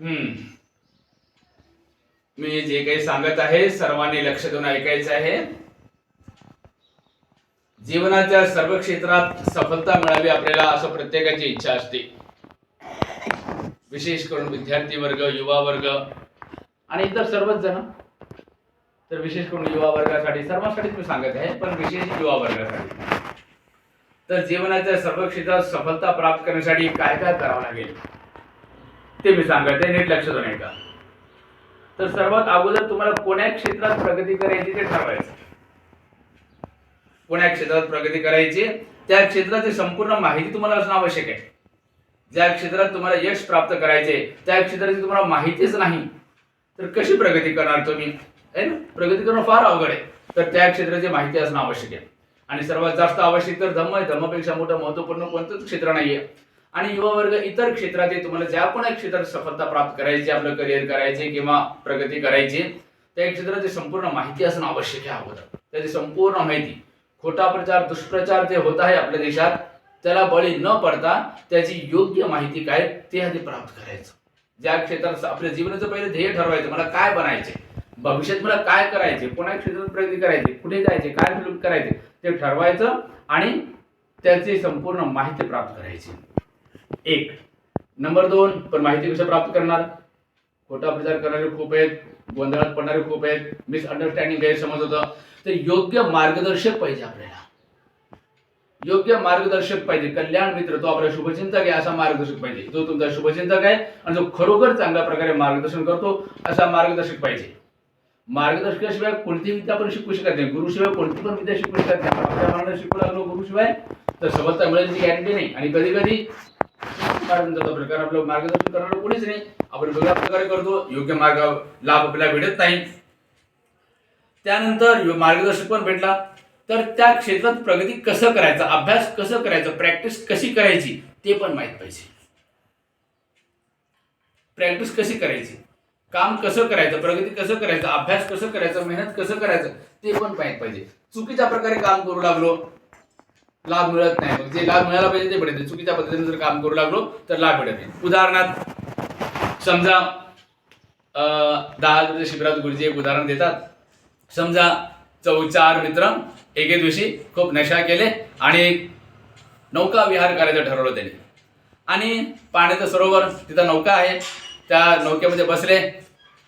हम्म. मी जे काही सांगत आहे सर्वांनी लक्ष देऊन ऐकायचं आहे. जीवनाच्या सर्व क्षेत्रात सफलता मिळावी आपल्याला असं प्रत्येकाची इच्छा असते. विशेष करून विद्यार्थी वर्ग युवा वर्ग आणि इतर सर्वच जण. तर विशेष करून युवा वर्गासाठी सर्वांसाठीच मी सांगत आहे पण विशेष युवा वर्गासाठी. तर जीवनाच्या सर्व क्षेत्रात सफलता प्राप्त करण्यासाठी काय काय करावं लागेल? ते मी सांगायचं नीट लक्ष देऊन ऐका तर सर्वात अगोदर तुम्हाला कोण्या क्षेत्रात प्रगती करायची ते ठरवायचं. कोण्या क्षेत्रात प्रगती करायची त्या क्षेत्राची संपूर्ण माहिती तुम्हाला असणं आवश्यक आहे. ज्या क्षेत्रात तुम्हाला यश प्राप्त करायचे त्या क्षेत्राची तुम्हाला माहितीच नाही. तर कशी प्रगती करणार तुम्ही? आहे ना? प्रगती करणं फार अवघड आहे. तर त्या क्षेत्राची माहिती असणं आवश्यक आहे. आणि सर्वात जास्त आवश्यक तर धम्म आहे. धम्मापेक्षा मोठं महत्त्वपूर्ण कोणतंच क्षेत्र नाहीये. आणि युवा वर्ग इतर क्षेत्रातील तुम्हाला ज्या कोणत्या क्षेत्रात सफलता प्राप्त करायची आपलं करिअर करायचे किंवा प्रगती करायची त्या क्षेत्राची संपूर्ण माहिती असणं आवश्यक आहे अगोदर. त्याची संपूर्ण माहिती खोटा प्रचार दुष्प्रचार जे होत आहे आपल्या देशात त्याला बळी न पडता त्याची योग्य माहिती काय ते आधी प्राप्त करायचं. ज्या क्षेत्रात आपल्या जीवनाचं पहिले ध्येय ठरवायचं मला काय बनायचे? भविष्यात मला काय करायचे? कोणा क्षेत्रात प्रगती करायची? कुठे जायचे? काय फिल्म करायचे? ते ठरवायचं आणि त्याची संपूर्ण माहिती प्राप्त करायची. एक. नंबर दोन पण माहिती कसं प्राप्त करणार? खोटा प्रचार करणारे खूप आहेत गोंधळात पडणारे खूप आहेत मिसअंडरस्टँडिंग गैरसमज होतं. तर योग्य मार्गदर्शक पाहिजे आपल्याला. योग्य मार्गदर्शक पाहिजे. कल्याण मित्र तो आपला शुभचिंतक आहे असा मार्गदर्शक पाहिजे. जो तुमचा शुभचिंतक आहे आणि जो खरोखर चांगल्या प्रकारे मार्गदर्शन करतो असा मार्गदर्शक पाहिजे. मार्गदर्शकाशिवाय कोणती विद्या आपण शिकू शकत नाही. गुरुशिवाय कोणती पण विद्या शिकू शकत नाही. आपल्या मनाने शिकू लागलो गुरुशिवाय तर सफलता मिळेल गॅरंटी नाही. आणि कधी कधी प्रकार? आपलं मार्गदर्शन करणार कोणीच नाही. आपण वेगळ्या प्रकारे करतो योग्य मार्ग लाभ आपल्याला भेटत नाही. त्यानंतर मार्गदर्शक पण भेटला. तर त्या क्षेत्रात प्रगती कसं करायचं अभ्यास कसं करायचं प्रॅक्टिस कशी करायची ते पण माहीत पाहिजे. प्रॅक्टिस कशी करायची काम कसं करायचं प्रगती कसं करायचं अभ्यास कसं करायचं मेहनत कसं करायचं ते पण माहीत पाहिजे. चुकीच्या प्रकारे काम करू लागलो लाभ मिळत नाही. मग जे लाभ मिळायला पाहिजे ते मिळत नाही. चुकीच्या पद्धतीने जर काम करू लागलो तर लाभ भेटत नाही. उदाहरणार्थ समजा दहा दिवसाच्या शिबिरात गुरुजी एक उदाहरण देतात. समजा चौ चार मित्र एके दिवशी खूप नशा केले आणि नौका विहार करायचं ठरवलं त्यांनी. आणि पाण्याचं सरोवर तिथं नौका आहे. त्या नौकेमध्ये बसले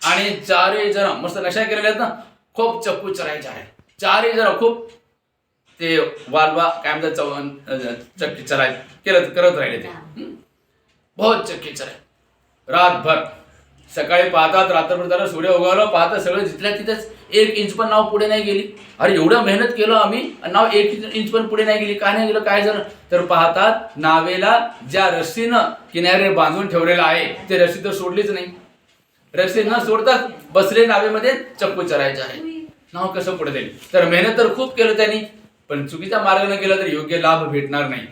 आणि चारही जण मस्त नशा केलेल्या आहेत ना खूप चक्कू चरायचे आहे चारही जण खूप ते वालवा काय म्हणतात चव्हाण चक्की चराय केलं करत राहिले ते? बहुत चक्की चराय. रातभर. सकाळी पाहतात रात्रभर त्याला सूर्य उगवला पाहतात सगळं जिथल्या तिथेच एक इंच पण नाव पुढे नाही गेली. अरे एवढं मेहनत केलं आम्ही नाव एक इंच पण पुढे नाही गेली. काय नाही गेलं? काय झालं? तर पाहतात नावेला ज्या रस्सीनं किनारे बांधून ठेवलेलं आहे ते रस्सी तर सोडलीच नाही. रस्सी न सोडताच बसले नावेमध्ये चक्कू चरायचे आहे. नाव कसं पुढे जाईल? तर मेहनत तर खूप केलं त्यांनी. पण चुकीचा मार्ग न केला तर योग्य लाभ भेटणार नाही.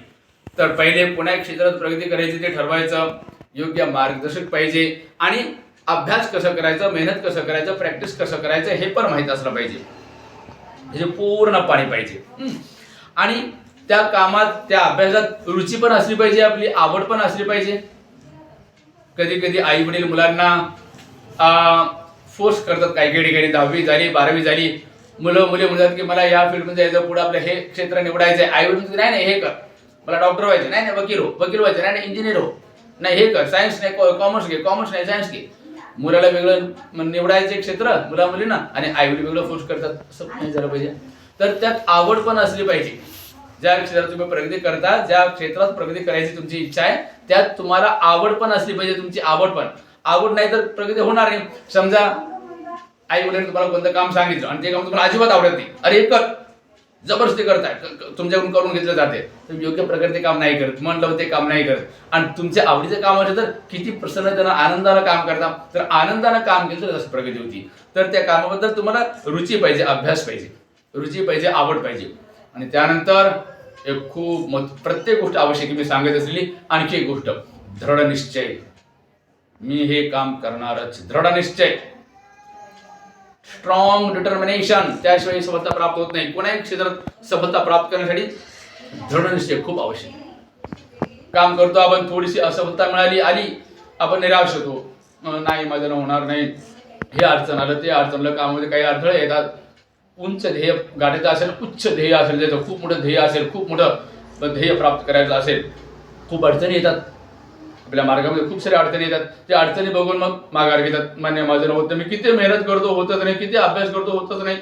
तर पहिले कोण्या क्षेत्रात प्रगती करायची ते ठरवायचं. योग्य मार्गदर्शक पाहिजे. आणि अभ्यास कसं करायचं मेहनत कसं करायचं प्रॅक्टिस कसं करायचं हे पण माहीत असलं पाहिजे. म्हणजे पूर्ण पाणी पाहिजे. आणि त्या कामात त्या अभ्यासात रुची पण असली पाहिजे आपली आवड पण असली पाहिजे. कधी कधी आई वडील मुलांना फोर्स करतात. काही काही ठिकाणी दहावी झाली बारावी झाली मुलं मुले म्हणतात की मला या फील्डमध्ये जायचं पुढे आपलं हे क्षेत्र निवडायचं आहे आई वडील नाही नाही हे कर. मला डॉक्टर व्हायचं नाही नाही वकील हो वकील व्हायचं नाही नाही इंजिनियर हो. नाही हे कर. सायन्स नाही कॉमर्स घे. कॉमर्स नाही सायन्स घे. मुलाला वेगळं निवडायचे क्षेत्र मुला मुलींना आणि आई वडील वेगळं फोर्स करतात असं नाही झालं पाहिजे. तर त्यात आवड पण असली पाहिजे. ज्या क्षेत्रात तुम्ही प्रगती करता ज्या क्षेत्रात प्रगती करायची तुमची इच्छा आहे त्यात तुम्हाला आवड पण असली पाहिजे तुमची आवड पण. आवड नाही तर प्रगती होणार नाही. समजा आई वडिलांनी तुम्हाला कोणतं काम सांगितलं आणि ते काम तुम्हाला अजिबात आवडत नाही. अरे हे कर. जबरदस्ती करताय तुमच्याकडून करून घेतलं जाते. तुम्ही योग्य प्रकारे ते काम नाही करत. मन लावून ते काम नाही करत. आणि तुमच्या आवडीचं काम असेल तर किती प्रसन्नतेनं आनंदानं काम करता. तर आनंदानं काम केलं तर जास्त प्रगती होती. तर त्या कामाबद्दल तुम्हाला रुची पाहिजे अभ्यास पाहिजे. रुची पाहिजे आवड पाहिजे. आणि त्यानंतर एक खूप मत प्रत्येक गोष्ट आवश्यक मी सांगत असलेली आणखी एक गोष्ट. दृढ निश्चय मी हे काम करणारच. दृढ निश्चय स्ट्रॉंग डिटर्मिनेशन त्याशिवाय सफलता प्राप्त होत नाही. कोणाही क्षेत्रात सफलता प्राप्त करण्यासाठी दृढनिश्चय खूप आवश्यक आहे. काम करतो आपण थोडीशी असफलता मिळाली आली आपण निराश होतो. नाही माझं होणार नाही. हे अडचण आलं ते अडचणलं कामामध्ये काही अडथळे येतात. उंच ध्येय गाठायचं असेल उच्च ध्येय असेल त्याचं खूप मोठं ध्येय असेल खूप मोठं ध्येय प्राप्त करायचं असेल खूप अडचणी येतात. आपल्या मार्गामध्ये खूप साऱ्या अडचणी येतात. त्या अडचणी बघून मग माघार घेतात. मान्य माझं होत मी किती मेहनत करतो होतच नाही. किती अभ्यास करतो होतच नाही.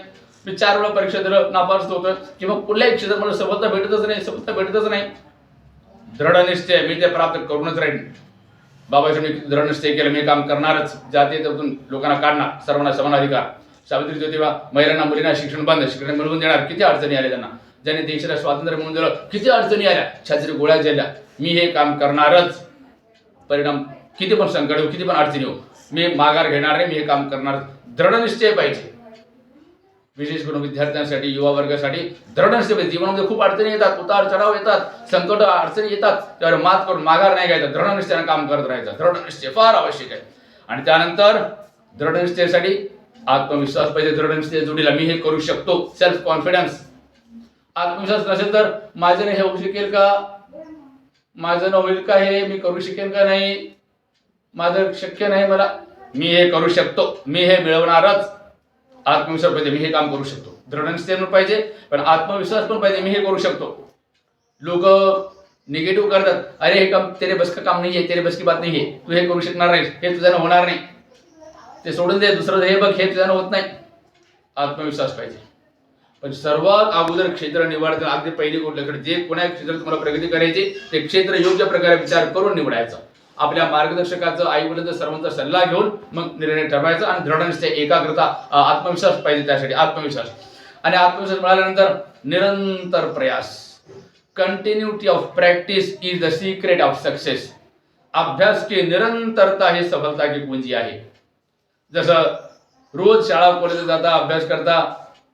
मी चार वेळा परीक्षा दिलं नापास होतो. किंवा कुठल्याही क्षेत्रात मला सफलता भेटतच नाही सफलता भेटतच नाही. दृढ निश्चय मी ते प्राप्त करूनच राहील बाबाजी मी दृढ निश्चय केलं. मी काम करणारच. जाते त्यातून लोकांना काढणार. सर्वांना समान अधिकार. सावित्री ज्योतिबा महिलांना मुलींना शिक्षण बंद. शिक्षण मिळवून देणार. किती अडचणी आल्या त्यांना? ज्यांनी देशाला स्वातंत्र्य मिळून दिलं किती अडचणी आल्या? छात्री गोळ्या झाल्या. मी हे काम करणारच. परिणाम किती पण संकट येऊ किती पण अडचणी येऊ मी माघार घेणार नाही मी हे काम करणार दृढ निश्चय पाहिजे. विशेष करून विद्यार्थ्यांसाठी युवा वर्गासाठी दृढ निश्चय पाहिजे. जीवनामध्ये खूप अडचणी येतात उतार चढाव येतात संकट अडचणी येतात त्यावर मात करून माघार नाही घ्यायचा. दृढ निश्चयाने काम करत राहायचं. दृढ निश्चय फार आवश्यक आहे. आणि त्यानंतर दृढ निश्चयासाठी आत्मविश्वास पाहिजे. दृढ निश्चय जोडीला मी हे करू शकतो. सेल्फ कॉन्फिडन्स आत्मविश्वास नसेल तर माझ्याने हे होऊ शकेल का? माझं न होईल का हे मी करू शकेन का नाही? माझं शक्य नाही मला. मी हे करू शकतो. मी हे मिळवणारच आत्मविश्वास पाहिजे. मी हे काम करू शकतो. दृढनिश्चय पण पाहिजे पण आत्मविश्वास पण पाहिजे. मी हे करू शकतो. लोक निगेटिव्ह करतात. अरे हे काम तेरे बस का काम नाही आहे तेरे बस की बात नाही आहे. तू हे करू शकणार नाही हे तुझ्यानं होणार नाही. ते सोडून दे. दुसरं हे बघ. हे तुझ्यानं होत नाही. आत्मविश्वास पाहिजे. पण सर्वात अगोदर क्षेत्र निवडताना अगदी पहिली गोष्ट जे कोणा क्षेत्रात तुम्हाला प्रगती करायची ते क्षेत्र योग्य प्रकारे विचार करून निवडायचं. आपल्या मार्गदर्शकाचं आई वडिलांचा सर्वांचा सल्ला घेऊन मग निर्णय ठरवायचा आणि दृढ एकाग्रता आत्मविश्वास पाहिजे त्यासाठी. आत्मविश्वास. आणि आत्मविश्वास मिळाल्यानंतर निरंतर प्रयास. Continuity of practice is the secret of success अभ्यास की निरंतरता ही सफलता की कुंजी आहे. जसं रोज शाळा कॉलेज जाता अभ्यास करता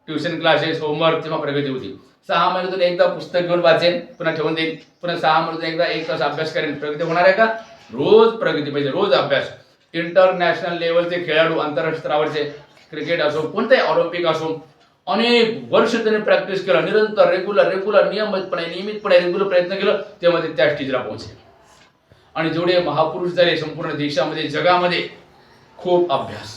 ट्युशन क्लासेस होमवर्क तेव्हा प्रगती होती. सहा महिन्यातून एकदा पुस्तक घेऊन वाचेन पुन्हा ठेवून देईन. पुन्हा सहा महिन्यातून एकदा एक तास अभ्यास करेन. प्रगती होणार आहे का? रोज प्रगती पाहिजे रोज अभ्यास. इंटरनॅशनल लेवलचे खेळाडू आंतरराष्ट्रीय स्तरावरचे क्रिकेट असो कोणताही ऑलिम्पिक असो अनेक वर्ष त्यांनी प्रॅक्टिस केलं निरंतर रेग्युलर रेग्युलर नियमितपणे नियमितपणे रेग्युलर प्रयत्न केलं तेव्हा ते त्या स्टेजला पोहोचले. आणि जेवढे महापुरुष झाले संपूर्ण देशामध्ये जगामध्ये खूप अभ्यास.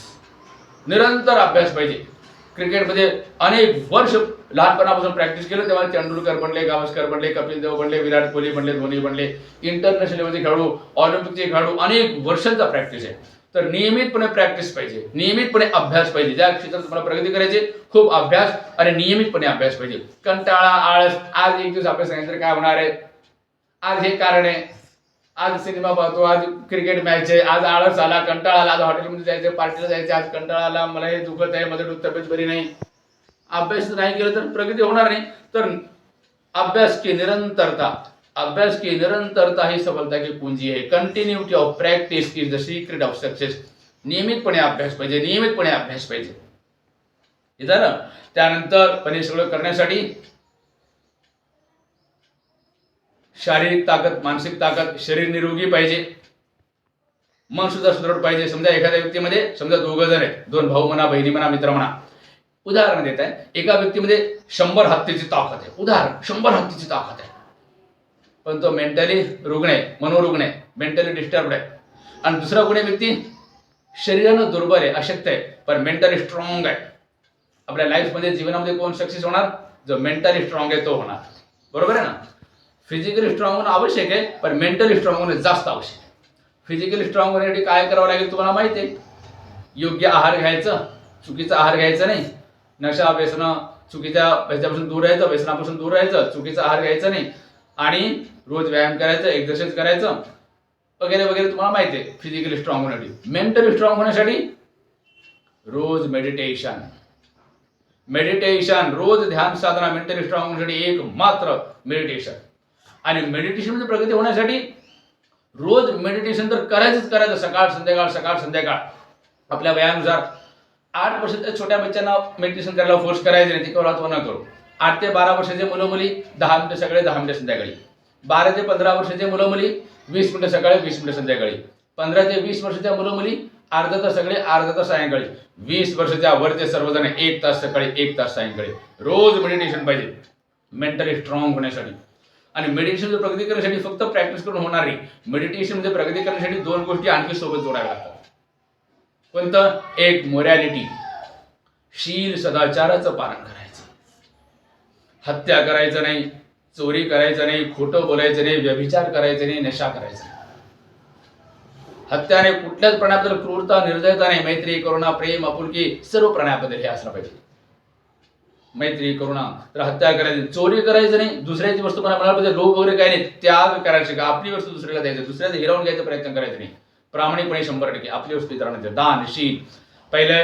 निरंतर अभ्यास पाहिजे. क्रिकेटमध्ये अनेक वर्ष लहानपणापासून प्रॅक्टिस केलं तेव्हा तेंडुलकर बनले गावस्कर बनले कपिल देव बनले विराट कोहली बनले धोनी बनले. इंटरनॅशनल लेवलचे खेळाडू ऑलिम्पिकचे खेळाडू अनेक वर्षांचा प्रॅक्टिस आहे. तर नियमितपणे प्रॅक्टिस पाहिजे नियमितपणे अभ्यास पाहिजे. ज्या क्षेत्रात तुम्हाला प्रगती करायची खूप अभ्यास आणि नियमितपणे अभ्यास पाहिजे. कंटाळा आळस आज एक दिवस अभ्यास सांगितलं काय होणार आहे? आज हे कारण आहे. आज सिनेमा पाहतो आज क्रिकेट मॅच आहे आज आळस आला कंटाळा आला आज हॉटेलमध्ये जायचं पार्टीला जायचं आज कंटाळा आला मला हे दुखत आहे माझं तब्येत बरी नाही. अभ्यास नाही केलं तर प्रगती होणार नाही. तर अभ्यास की निरंतरता अभ्यास की निरंतरता ही सफलता की कुंजी आहे. Continuity of practice is the secret of success नियमितपणे अभ्यास पाहिजे नियमितपणे अभ्यास पाहिजे. हे झालं. त्यानंतर पण हे सगळं करण्यासाठी शारीरिक ताकद मानसिक ताकद शरीर निरोगी पाहिजे. मन सुद्धा सुदृढ पाहिजे. समजा एखाद्या व्यक्तीमध्ये समजा दोघं जण आहेत. दोन भाऊ म्हणा बहिणी म्हणा मित्र म्हणा. उदाहरण देत आहे. एका व्यक्तीमध्ये शंभर हत्तीची ताकद आहे. उदाहरण शंभर हत्तीची ताकद आहे. पण तो मेंटली रुग्ण आहे मनोरुग्ण आहे मेंटली डिस्टर्ब आहे. आणि दुसरा कोणी व्यक्ती शरीरानं दुर्बल आहे अशक्त आहे पण मेंटली स्ट्रॉंग आहे. आपल्या लाईफमध्ये जीवनामध्ये कोण सक्सेस होणार? जो मेंटली स्ट्रॉंग आहे तो होणार. बरोबर आहे ना? फिजिकली स्ट्रॉंग होणं आवश्यक आहे पण मेंटली स्ट्रॉंग होणं जास्त आवश्यक आहे. फिजिकली स्ट्रॉंग होण्यासाठी काय करावं लागेल तुम्हाला माहिती आहे? योग्य आहार घ्यायचं चुकीचा आहार घ्यायचा नाही. नशा व्यसनं चुकीच्या ह्याच्यापासून दूर राहायचं व्यसनापासून दूर राहायचं चुकीचा आहार घ्यायचा नाही. आणि रोज व्यायाम करायचं एक्सरसाइज करायचं वगैरे वगैरे तुम्हाला माहिती आहे. फिजिकली स्ट्रॉंग होण्यासाठी. मेंटली स्ट्रॉंग होण्यासाठी रोज मेडिटेशन मेडिटेशन रोज ध्यान साधना मेंटली स्ट्रॉंग होण्यासाठी एक मात्र मेडिटेशन आणि मेडिटेशनमध्ये प्रगती होण्यासाठी रोज मेडिटेशन तर करायचंच करायचं सकाळ संध्याकाळ सकाळ संध्याकाळ. आपल्या वयानुसार आठ वर्षाच्या छोट्या बच्चांना मेडिटेशन करायला फोर्स करायचं नाही ते करू न करू. आठ ते बारा वर्षाचे मुलं मुली दहा मिनिटं सकाळी दहा मिनिटं संध्याकाळी. बारा ते पंधरा वर्षाचे मुलं मुली वीस मिनिटं सकाळी वीस मिनिटं संध्याकाळी. पंधरा ते वीस वर्षाच्या मुलं मुली अर्धा तास सकाळी अर्धा तास सायंकाळी. वीस वर्षाच्या वरचे सर्वजण एक तास सकाळी एक तास सायंकाळी. रोज मेडिटेशन पाहिजे. मेंटली स्ट्रॉंग होण्यासाठी. आणि मेडिटेशन प्रगती करण्यासाठी फक्त प्रॅक्टिस करून होणार नाही. मेडिटेशनमध्ये म्हणजे प्रगती करण्यासाठी दोन गोष्टी आणखी सोबत जोडाव्या लागतात. कोणतं? एक मोरॅलिटी शील सदाचाराचं पालन करायचं. हत्या करायचं नाही चोरी करायचं नाही खोटं बोलायचं नाही व्यभिचार करायचं नाही नशा करायचं नाही. हत्याने कुठल्याच प्राण्याबद्दल क्रूरता निर्दयता नाही मैत्री करुणा प्रेम आपुलकी सर्व प्राण्याबद्दल हे असलं पाहिजे. मैत्री करुणा तर हत्या करायची. चोरी करायचं नाही दुसऱ्याची वस्तू मला म्हणाला पाहिजे लोभ वगैरे काय नाही त्याग करायचे का आपली वस्तू दुसऱ्याला द्यायचं दुसऱ्याचं हिरावून घ्यायचा प्रयत्न करायचा नाही. प्रामाणिकपणे शंभर टक्के आपली वस्तू इतरांना द्या. दान शील पहिले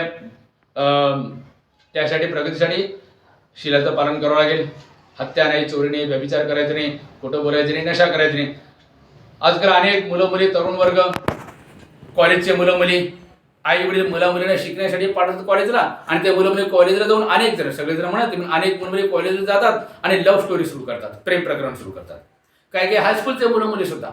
अं, त्यासाठी प्रगतीसाठी शिलाचं पालन करावं लागेल. हत्या नाही चोरी नाही व्यभिचार करायचं नाही खोटं बोलायचं नाही नशा करायचं नाही. आजकाल अनेक मुलं मुली तरुण वर्ग कॉलेजचे मुलं मुली आई वडील मुला मुलींना शिकण्यासाठी पाठवतात कॉलेजला आणि त्या मुलं मुली कॉलेजला जाऊन अनेक जण सगळेजण म्हणत अनेक मुलं मुली कॉलेजला जातात आणि लव्ह स्टोरी सुरू करतात प्रेम प्रकरण सुरू करतात. काही काही हायस्कूलचे मुलं मुली सुद्धा.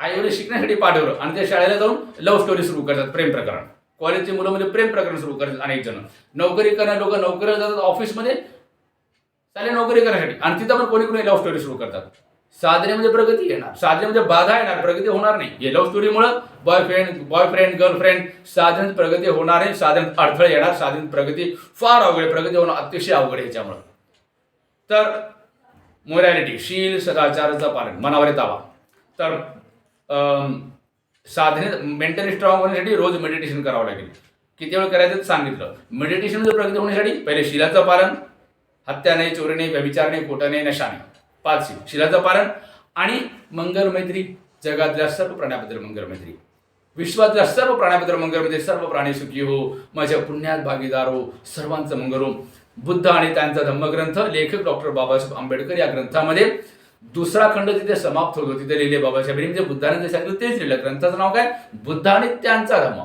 आई वडील शिकण्यासाठी पाठवलं आणि त्या शाळेला जाऊन लव्ह स्टोरी सुरू करतात प्रेम प्रकरण. कॉलेजचे मुलं मुली प्रेम प्रकरण सुरू करतात अनेक जण. नोकरी करणारे लोक नोकरीला जातात ऑफिसमध्ये चालेल नोकरी करण्यासाठी. आणि तिथं पण कोणी कोणी लव्ह स्टोरी सुरू करतात. साधनेमध्ये म्हणजे प्रगती येणार. साधनेमध्ये म्हणजे बाधा येणार प्रगती होणार नाही. हे लव्ह स्टोरीमुळं बॉयफ्रेंड बॉयफ्रेंड गर्लफ्रेंड साधन प्रगती होणार नाही साधन अडथळे येणार साधन प्रगती फार अवघड आहे. प्रगती होणं अतिशय अवघड आहे याच्यामुळं. तर मोरॅलिटी शील सदाचाराचं पालन मनावर तावा तर साधने मेंटली स्ट्रॉंग होण्यासाठी रोज मेडिटेशन करावं लागेल. किती वेळ करायचं सांगितलं. मेडिटेशनचं म्हणजे प्रगती होण्यासाठी पहिले शिलाचं पालन हत्या नाही चोरी नाही व्यविचार नाही खोटं नाही नशा नाही. पाच शिलाचं पारण आणि मंगल मैत्री जगातल्या सर्व प्राण्याबद्दल मंगल मैत्री. विश्वातल्या सर्व प्राण्याबद्दल मंगल मैत्री सर्व प्राणी सुखी हो माझ्या पुण्यात भागीदार हो सर्वांचं मंगल हो. बुद्ध आणि त्यांचा धम्मग्रंथ लेखक डॉक्टर बाबासाहेब आंबेडकर या ग्रंथामध्ये दुसरा खंड तिथे समाप्त होतो. तिथे लिहिले बाबासाहेबांनी म्हणजे बुद्धानंद जे सांगितलं तेच लिहिलं. ग्रंथाचं नाव काय? बुद्ध आणि त्यांचा धम्म.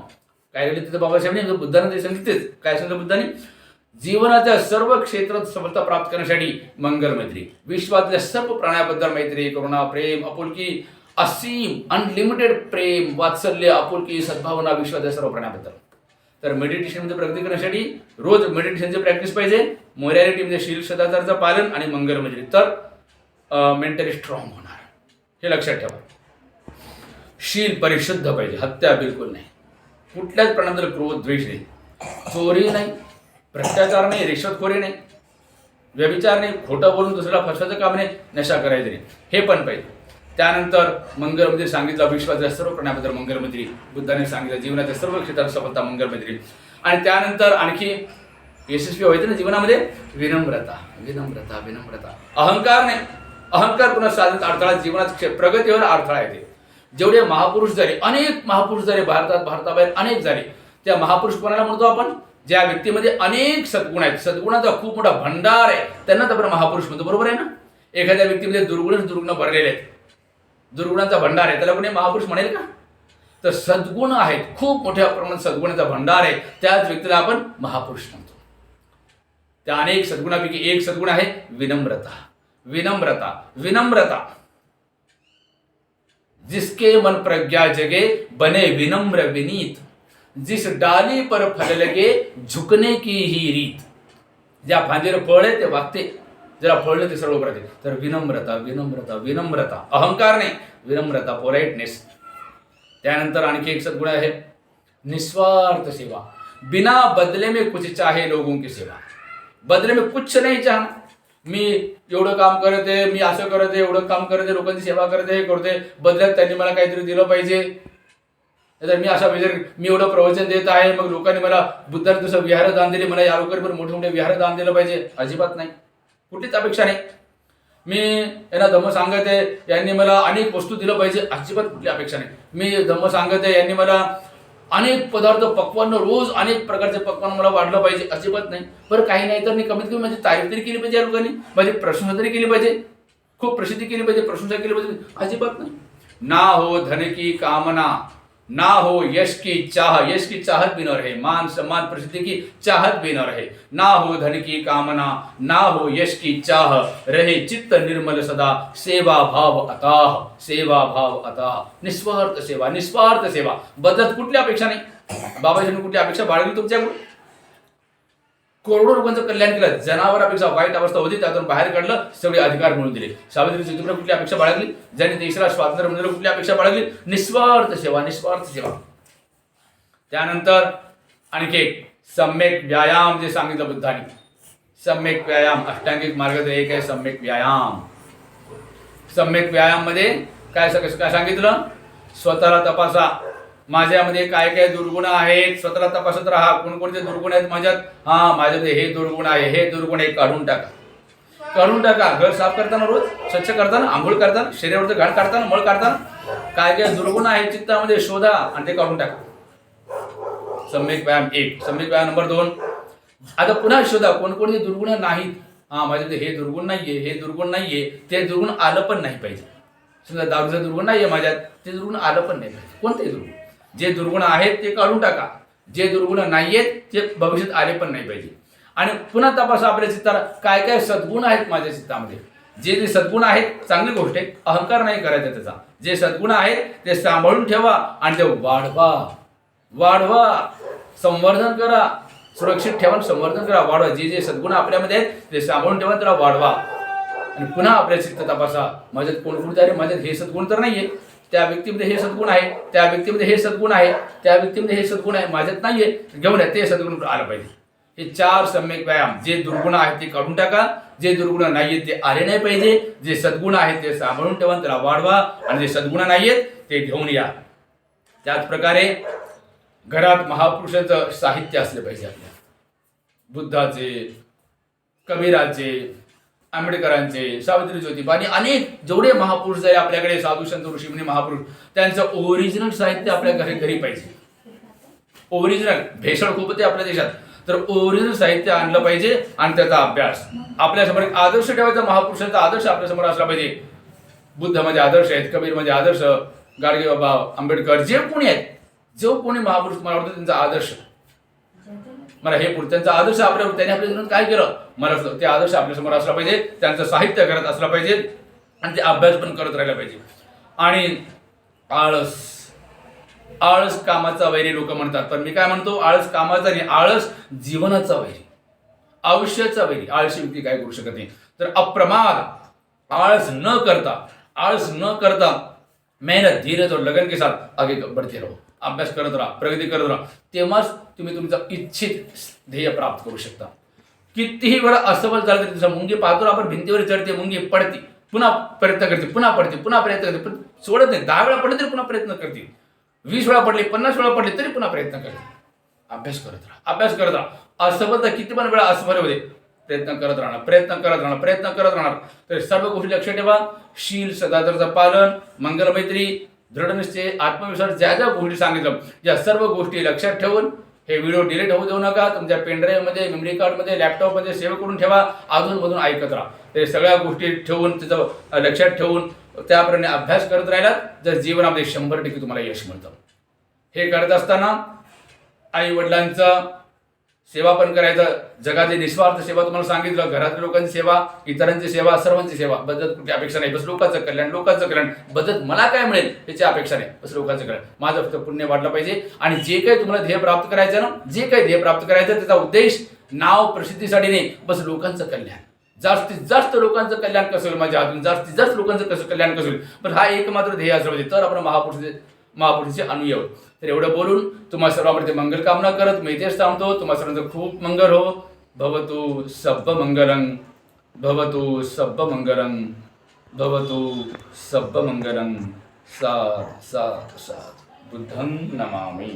काय लिहिलं तिथे बाबासाहेबांनी बुद्धानंद सांगितलं तेच. काय सांगितलं बुद्धाने? जीवनाच्या सर्व क्षेत्रात सफलता प्राप्त करण्यासाठी मंगल मैत्री. विश्वातल्या सर्व प्राण्याबद्दल मैत्री करुणा प्रेम आपुलकी असीम अनलिमिटेड प्रेम वात्सल्य आपुलकी सद्भावना विश्वातल्या सर्व प्राण्याबद्दल. तर मेडिटेशनमध्ये प्रगती करण्यासाठी रोज मेडिटेशनची प्रॅक्टिस पाहिजे. मोरॅलिटी म्हणजे शील सदाचारचं पालन आणि मंगल मैत्री. तर मेंटली स्ट्रॉंग होणार. हे लक्षात ठेवा. शील परिशुद्ध पाहिजे. हत्या बिलकुल नाही. कुठल्याच प्राण्याबद्दल क्रोध द्वेष नाही. चोरी नाही. भ्रष्टाचार नाही रिश्वतखोरी नाही व्यभिचार नाही खोटं बोलून दुसऱ्याला फसवायचं काम नाही नशा करायचं नाही. हे पण पाहिजे. त्यानंतर मंगलमध्ये सांगितलं विश्वाच्या सर्व प्राण्याबद्दल मंगलमंत्री बुद्धाने सांगितलं जीवनाच्या सर्व क्षेत्रात सफलता मंगलमंत्री. आणि त्यानंतर आणखी यशस्वी व्हायचं ना जीवनामध्ये? विनम्रता विनम्रता विनम्रता. अहंकार नाही. अहंकार पुन्हा साधत अडथळा जीवनात प्रगतीवर अडथळा येते. जेवढे महापुरुष झाले अनेक महापुरुष झाले भारतात भारताबाहेर अनेक झाले. त्या महापुरुष कोणाला म्हणतो आपण? ज्या व्यक्तीमध्ये अनेक सद्गुण आहेत. सद्गुणाचा खूप मोठा भंडार आहे. त्यांना तर आपण महापुरुष म्हणतो. बरोबर आहे ना? एखाद्या व्यक्तीमध्ये दुर्गुणच दुर्गुण भरलेले आहेत. दुर्गुणाचा भंडार आहे. त्याला कोणी महापुरुष म्हणेल का? तर सद्गुण आहेत. खूप मोठ्या प्रमाणात सद्गुणाचा भंडार आहे. त्याच व्यक्तीला आपण महापुरुष म्हणतो. त्या अनेक सद्गुणापैकी एक सद्गुण आहे विनम्रता. विनम्रता. विनम्रता. जिसके मन प्रज्ञा जगे बने विनम्र विनीत. जिस डाली पर फल लगे झुकने की ही रीत। ज्या फांदीवर फळ आहे ते वागते जरा फळलं ते सर्व राहते तर विनम्रता विनम्रता विनम्रता अहंकार नाही विनम्रता पोलाइटनेस त्यानंतर आणखी एक सद्गुण आहे निस्वार्थ सेवा। बिना बदले में कुछ चाहे लोगों की सेवा। बदले में कुछ नाही चाहना। मी एवढं काम करत आहे मी असं करत आहे एवढं काम करत आहे लोकांची सेवा करते हे करते बदल्यात त्यांनी मला काहीतरी दिलं पाहिजे। तर मी असा विचार म्हणजे मी एवढं प्रवचन देत आहे मग लोकांनी मला बुद्धाने तसं विहार दान दिले मला या लोकांनी पण मोठे मोठे विहार दान दिलं पाहिजे. अजिबात नाही. कुठलीच अपेक्षा नाही. मी यांना धम्म सांगत आहे यांनी मला अनेक वस्तू दिलं पाहिजे अजिबात कुठली अपेक्षा नाही. मी धम्म सांगत आहे यांनी मला अनेक पदार्थ पक्वान रोज अनेक प्रकारचे पक्वान मला वाढलं पाहिजे अजिबात नाही. बरं काही नाही तर मी कमीत कमी माझी तारीफ तरी केली पाहिजे या लोकांनी माझी प्रशंसा तरी केली पाहिजे. खूप प्रसिद्धी केली पाहिजे प्रशंसा केली पाहिजे अजिबात नाही. ना हो धन की कामना ना हो यश की चाह, यश की चाहत भी न रहे, मान सम्मान प्रसिद्धि की चाहत भी न रहे। ना हो धन की कामना, ना हो यश की चाह, रहे चित्त निर्मल सदा, सेवा भाव अताह, सेवा भाव अताह। निस्वार्थ सेवा निस्वार्थ सेवा। बदत कुठली अपेक्षा नाही? बाबाजींनी कुठली अपेक्षा बाळगली तुमच्याकडून? करोडो लोकांचं कल्याण केलं. जनावरापेक्षा वाईट अवस्था होती त्यातून बाहेर काढलं सगळे अधिकार मिळून दिले. सावित्री ज्योतिबा कुठली अपेक्षा बाळगली? ज्यांनी देशाला स्वातंत्र्य मिळालं कुठली अपेक्षा बाळगली? निस्वार्थ सेवा निस्वार्थ सेवा. त्यानंतर आणखी एक सम्यक व्यायाम जे सांगितलं बुद्धाने. सम्यक व्यायाम अष्टांगिक मार्ग एक आहे सम्यक व्यायाम. सम्यक व्यायाममध्ये काय काय सांगितलं? स्वतःला तपासा. माझ्यामध्ये काय काय दुर्गुण आहेत स्वतःला तपासत राहा. कोणकोणते दुर्गुण आहेत माझ्यात? हा माझ्यामध्ये हे दुर्गुण आहे हे दुर्गुण हे काढून टाका. काढून टाका. घर साफ करताना रोज स्वच्छ करताना आंघोळ करताना शरीरावरचं घाण काढताना मळ काढताना काय काय दुर्गुण आहे चित्तामध्ये शोधा आणि ते काढून टाका. सम्यक व्यायाम एक. सम्यक व्यायाम नंबर दोन. आता पुन्हा शोधा कोणकोणते दुर्गुण नाहीत? हा माझ्यामध्ये हे दुर्गुण नाहीये हे दुर्गुण नाहीये ते दुर्गुण आलं पण नाही पाहिजे. समजा दारूचं दुर्गुण नाहीये माझ्यात ते दुर्गुण आलं पण नाही पाहिजे. कोणते दुर्गुण? जे दुर्गुण आहेत ते काढून टाका. जे दुर्गुण नाही आहेत ते भविष्यात आले पण नाही पाहिजे. आणि पुन्हा तपासा आपल्या चित्ताला काय काय सद्गुण आहेत माझ्या चित्तामध्ये? जे जे सद्गुण आहेत चांगली गोष्ट आहे अहंकार नाही करायचा त्याचा. जे सद्गुण आहेत ते सांभाळून ठेवा आणि ते वाढवा. वाढवा. संवर्धन करा. सुरक्षित ठेवा संवर्धन करा. वाढवा. जे जे सद्गुण आपल्यामध्ये आहेत ते सांभाळून ठेवा त्याला वाढवा. आणि पुन्हा आपल्या चित्त तपासा. माझ्यात कोण कोणते माझ्यात हे सद्गुण तर नाहीये. त्या व्यक्तीमध्ये हे सद्गुण आहे त्या व्यक्तीमध्ये हे सद्गुण आहे त्या व्यक्तीमध्ये हे सद्गुण आहे माझ्यात नाही आहे घेऊन या ते सद्गुण आलं पाहिजे. हे चार सम्यक व्यायाम जे दुर्गुण आहेत ते काढून टाका जे दुर्गुण नाहीयेत ते आले नाही पाहिजे जे सद्गुण आहेत ते सांभाळून ठेवा त्याला वाढवा आणि जे सद्गुण नाहीयेत ते घेऊन या. त्याचप्रकारे घरात महापुरुषाचं साहित्य असलं पाहिजे आपल्या बुद्धाचे कबीराचे आंबेडकरांचे सावित्री ज्योतिबा आणि अनेक जेवढे महापुरुष आहे आपल्याकडे साधू संत ऋषीमुनी महापुरुष त्यांचं ओरिजिनल साहित्य आपल्या घरी घरी पाहिजे. ओरिजिनल भेसळ खूप होते आपल्या देशात. तर ओरिजिनल साहित्य आणलं पाहिजे आणि त्याचा अभ्यास. आपल्यासमोर एक आदर्श ठेवायचा महापुरुषांचा आदर्श आपल्यासमोर असला पाहिजे. बुद्ध म्हणजे आदर्श आहेत कबीर म्हणजे आदर्श गाडगे बाबा आंबेडकर जे कोणी आहेत जो कोणी महापुरुष मला वाटतं त्यांचा आदर्श. मला हे पुढे त्यांचा आदर्श आपल्या त्यांनी आपल्या जीवनात काय केलं? मला ते आदर्श आपल्यासमोर असला पाहिजे त्यांचं साहित्य करत असलं पाहिजे आणि ते अभ्यास पण करत राहिला पाहिजे. आणि आळस आळस कामाचा वैरी लोक म्हणतात. पण मी काय म्हणतो? आळस कामाचा नाही आळस जीवनाचा वैरी. आयुष्याचा वैरी. आळशी व्यक्ती काय करू शकत नाही. तर अप्रमाद आळस न करता आळस न करता मेहनत धीरज और लगन के साथ आगे बढ़ते रहो. अभ्यास करत राहा प्रगती करत राहा. तेव्हाच तुम्ही तुमचं इच्छित ध्येय प्राप्त करू शकता. कितीही वेळा असफल झालं तरी तुझा मुंगी पाहतो आपण भिंतीवर चढते मुंगी पडते. पुन्हा प्रयत्न करते पुन्हा पडते पुन्हा प्रयत्न करते पण सोडत नाही. दहा वेळा पडले तरी पुन्हा प्रयत्न करते. वीस वेळा पडले पन्नास वेळा पडले तरी पुन्हा प्रयत्न करते. अभ्यास करत राहा अभ्यास करत राहा. असफलता किती पण वेळा असफल होते प्रयत्न करत राहणार प्रयत्न करत राहणार प्रयत्न करत राहणार. तर सर्व गोष्टी लक्षात ठेवा. शील सदाचाराचं पालन मंगलमैत्री दृढनिश्चय आत्मविश्वास ज्या ज्या गोष्टी सांगितलं या सर्व गोष्टी लक्षात ठेवून हे व्हिडिओ डिलीट होऊ देऊ नका. तुमच्या पेनड्राईव्हमध्ये मेमरी कार्डमध्ये लॅपटॉपमध्ये सेव्ह करून ठेवा. अधूनमधून ऐकत राहा. ते सगळ्या गोष्टी ठेवून त्याचं लक्षात ठेवून त्याप्रमाणे अभ्यास करत राहिलात जर जीवनामध्ये शंभर टक्के तुम्हाला यश मिळतं. हे करत असताना आई वडिलांचं सेवा पण करायचं. जगातली निस्वार्थ सेवा तुम्हाला सांगितलं. घरातल्या लोकांची सेवा इतरांची सेवा सर्वांची सेवा. बदत कुठे अपेक्षा नाही. बस लोकांचं कल्याण लोकांचं कल्याण. बदत मला काय मिळेल याची अपेक्षा नाही. बस लोकांचं कल्याण. माझं फक्त पुण्य वाढलं पाहिजे. आणि जे काही तुम्हाला ध्येय प्राप्त करायचं ना जे काही ध्येय प्राप्त करायचं त्याचा उद्देश नाव प्रसिद्धीसाठी नाही. बस लोकांचं कल्याण. जास्तीत जास्त लोकांचं कल्याण कसं होईल माझ्या हातून? जास्तीत जास्त लोकांचं कसं कल्याण कसं होईल? पण हा एकमात्र ध्येय असलं पाहिजे. तर आपण महापुरुष महापुरुषाचे अनुय तर एवढं बोलून तुम्हा सर्वांमध्ये मंगल कामना करत मी इथेच थांबतो तुम्हा सर्वांचं खूप मंगल हो. भवतु सब्ब मंगलं भवतु सब्ब मंगलं भवतु सब्ब मंगलं सात सात सात बुद्धं नमामि।